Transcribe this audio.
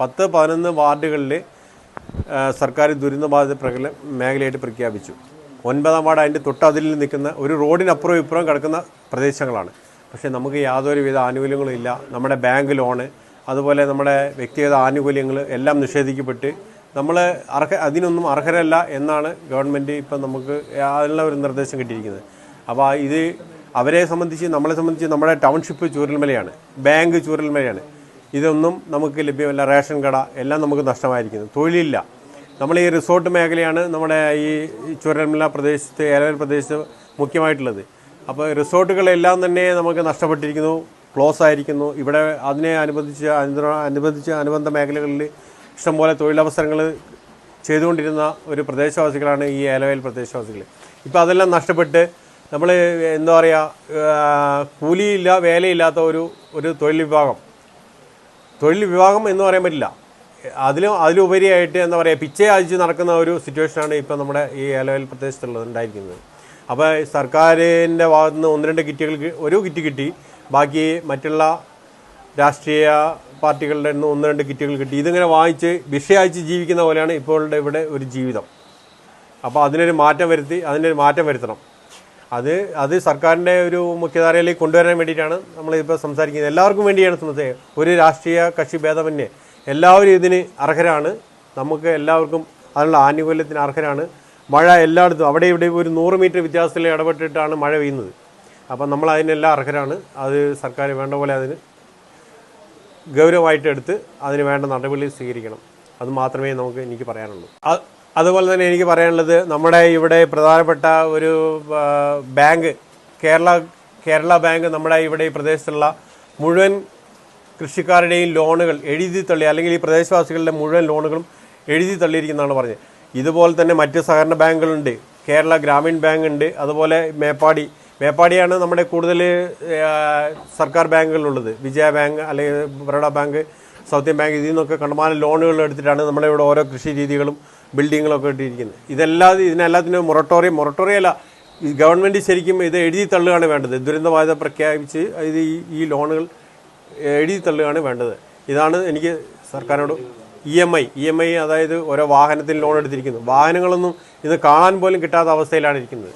പത്ത് പതിനൊന്ന് വാർഡുകളിൽ സർക്കാർ ദുരന്തബാധിത പ്രകല മേഖലയായിട്ട് പ്രഖ്യാപിച്ചു. ഒൻപതാം വാർഡ് അതിന്റെ തൊട്ടതിൽ നിൽക്കുന്ന ഒരു റോഡിനപ്പുറം ഇപ്പുറം കിടക്കുന്ന പ്രദേശങ്ങളാണ്. പക്ഷേ നമുക്ക് യാതൊരുവിധ ആനുകൂല്യങ്ങളും ഇല്ല. നമ്മുടെ ബാങ്ക് ലോണ് അതുപോലെ നമ്മുടെ വ്യക്തിഗത ആനുകൂല്യങ്ങൾ എല്ലാം നിഷേധിക്കപ്പെട്ട് നമ്മൾ അർഹ അതിനൊന്നും അർഹരല്ല എന്നാണ് ഗവൺമെന്റ് ഇപ്പം നമുക്ക് അതിനുള്ള ഒരു നിർദ്ദേശം കിട്ടിയിരിക്കുന്നത്. അപ്പോൾ ഇത് അവരെ സംബന്ധിച്ച് നമ്മളെ സംബന്ധിച്ച് നമ്മുടെ ടൗൺഷിപ്പ് ചൂരൽമലയാണ്. ബാങ്ക് ചൂരൽമലയാണ്. ഇതൊന്നും നമുക്ക് ലഭ്യമല്ല. റേഷൻ കട എല്ലാം നമുക്ക് നഷ്ടമായിരിക്കുന്നു. തൊഴിലില്ല. നമ്മൾ ഈ റിസോർട്ട് മേഖലയാണ് നമ്മുടെ ഈ ചുരന്മല പ്രദേശത്ത് ഏലവൽ പ്രദേശത്ത് മുഖ്യമായിട്ടുള്ളത്. അപ്പോൾ റിസോർട്ടുകളെല്ലാം തന്നെ നമുക്ക് നഷ്ടപ്പെട്ടിരിക്കുന്നു. ക്ലോസ് ആയിരിക്കുന്നു. ഇവിടെ അതിനെ അനുബന്ധിച്ച് അനു- അനുബന്ധിച്ച് അനുബന്ധ മേഖലകളിൽ ഇഷ്ടംപോലെ തൊഴിലവസരങ്ങൾ ചെയ്തുകൊണ്ടിരുന്ന ഒരു പ്രദേശവാസികളാണ് ഈ ഏലവയൽ പ്രദേശവാസികൾ. ഇപ്പോൾ അതെല്ലാം നഷ്ടപ്പെട്ട് നമ്മൾ എന്താ പറയുക കൂലിയില്ല വേലയില്ലാത്ത ഒരു ഒരു തൊഴിൽ വിഭാഗം തൊഴിൽ വിഭാഗം എന്ന് പറയാൻ പറ്റില്ല. അതിലും അതിലുപരിയായിട്ട് എന്താ പറയുക പിച്ചേ അയച്ച് നടക്കുന്ന ഒരു സിറ്റുവേഷനാണ് ഇപ്പോൾ നമ്മുടെ ഈ ഏലവയൽ പ്രദേശത്തുള്ളത് ഉണ്ടായിരിക്കുന്നത്. അപ്പോൾ സർക്കാരിന്റെ ഭാഗത്തു നിന്ന് ഒന്ന് രണ്ട് കിറ്റുകൾ ഒരു കിറ്റ് കിട്ടി. ബാക്കി മറ്റുള്ള രാഷ്ട്രീയ പാർട്ടികളുടെ നിന്ന് ഒന്ന് രണ്ട് കിറ്റുകൾ കിട്ടി. ഇതിങ്ങനെ വാങ്ങിച്ച് വിഷയാഴ്ച ജീവിക്കുന്ന പോലെയാണ് ഇപ്പോൾ ഇവിടെ ഒരു ജീവിതം. അപ്പോൾ അതിനൊരു മാറ്റം വരുത്തി അതിനൊരു മാറ്റം വരുത്തണം. അത് അത് സർക്കാരിന്റെ ഒരു മുഖ്യധാരയിലേക്ക് കൊണ്ടുവരാൻ വേണ്ടിയിട്ടാണ് നമ്മളിപ്പോൾ സംസാരിക്കുന്നത്. എല്ലാവർക്കും വേണ്ടിയാണ് സംസാരിക്കുന്നത് ഒരു രാഷ്ട്രീയ കക്ഷി ഭേദമന്യേ എല്ലാവരും ഇതിന് അർഹരാണ്. നമുക്ക് എല്ലാവർക്കും അതിനുള്ള ആനുകൂല്യത്തിന് അർഹരാണ്. മഴ എല്ലായിടത്തും അവിടെ ഇവിടെ ഒരു നൂറ് മീറ്റർ വ്യത്യാസത്തിൽ ഇടപെട്ടിട്ടാണ് മഴ പെയ്യുന്നത്. അപ്പം നമ്മൾ അതിനെല്ലാം അർഹരാണ്. അത് സർക്കാർ വേണ്ട പോലെ അതിന് ഗൗരവമായിട്ട് എടുത്ത് അതിന് വേണ്ട നടപടി സ്വീകരിക്കണം. അത് മാത്രമേ നമുക്ക് എനിക്ക് പറയാനുള്ളൂ. അതുപോലെ തന്നെ എനിക്ക് പറയാനുള്ളത് നമ്മുടെ ഇവിടെ പ്രധാനപ്പെട്ട ഒരു ബാങ്ക് കേരള കേരള ബാങ്ക് നമ്മുടെ ഇവിടെ ഈ പ്രദേശത്തുള്ള മുഴുവൻ കൃഷിക്കാരുടെയും ലോണുകൾ എഴുതി തള്ളി അല്ലെങ്കിൽ ഈ പ്രദേശവാസികളുടെ മുഴുവൻ ലോണുകളും എഴുതി തള്ളിയിരിക്കുന്നതാണ് പറഞ്ഞത്. ഇതുപോലെ തന്നെ മറ്റ് സഹകരണ ബാങ്കുകളുണ്ട്. കേരള ഗ്രാമീൺ ബാങ്ക് ഉണ്ട് അതുപോലെ മേപ്പാടി. മേപ്പാടിയാണ് നമ്മുടെ കൂടുതൽ സർക്കാർ ബാങ്കുകളുള്ളത് വിജയ ബാങ്ക് അല്ലെങ്കിൽ ബറോഡ ബാങ്ക് സൗത്ത് ബാങ്ക് ഇതിൽ നിന്നൊക്കെ കണ്ടമാനം ലോണുകൾ എടുത്തിട്ടാണ് നമ്മുടെ ഇവിടെ ഓരോ കൃഷി രീതികളും ബിൽഡിങ്ങുകളൊക്കെ ഇട്ടിരിക്കുന്നത്. ഇതെല്ലാം ഇതിനെല്ലാത്തിനും മൊറട്ടോറിയം മൊറട്ടോറിയം അല്ല. ഈ ഗവൺമെന്റ് ശരിക്കും ഇത് എഴുതി തള്ളുകയാണ് വേണ്ടത്. ദുരന്തബാധിത പ്രഖ്യാപിച്ച് ഇത് ഈ ഈ ലോണുകൾ എഴുതി തള്ളുകയാണ് വേണ്ടത്. ഇതാണ് എനിക്ക് സർക്കാരിനോട് E M I E M I അതായത് ഓരോ വാഹനത്തിൽ ലോൺ എടുത്തിരിക്കുന്നു വാഹനങ്ങളൊന്നും ഇത് കാണാൻ പോലും കിട്ടാത്ത അവസ്ഥയിലാണ് ഇരിക്കുന്നത്.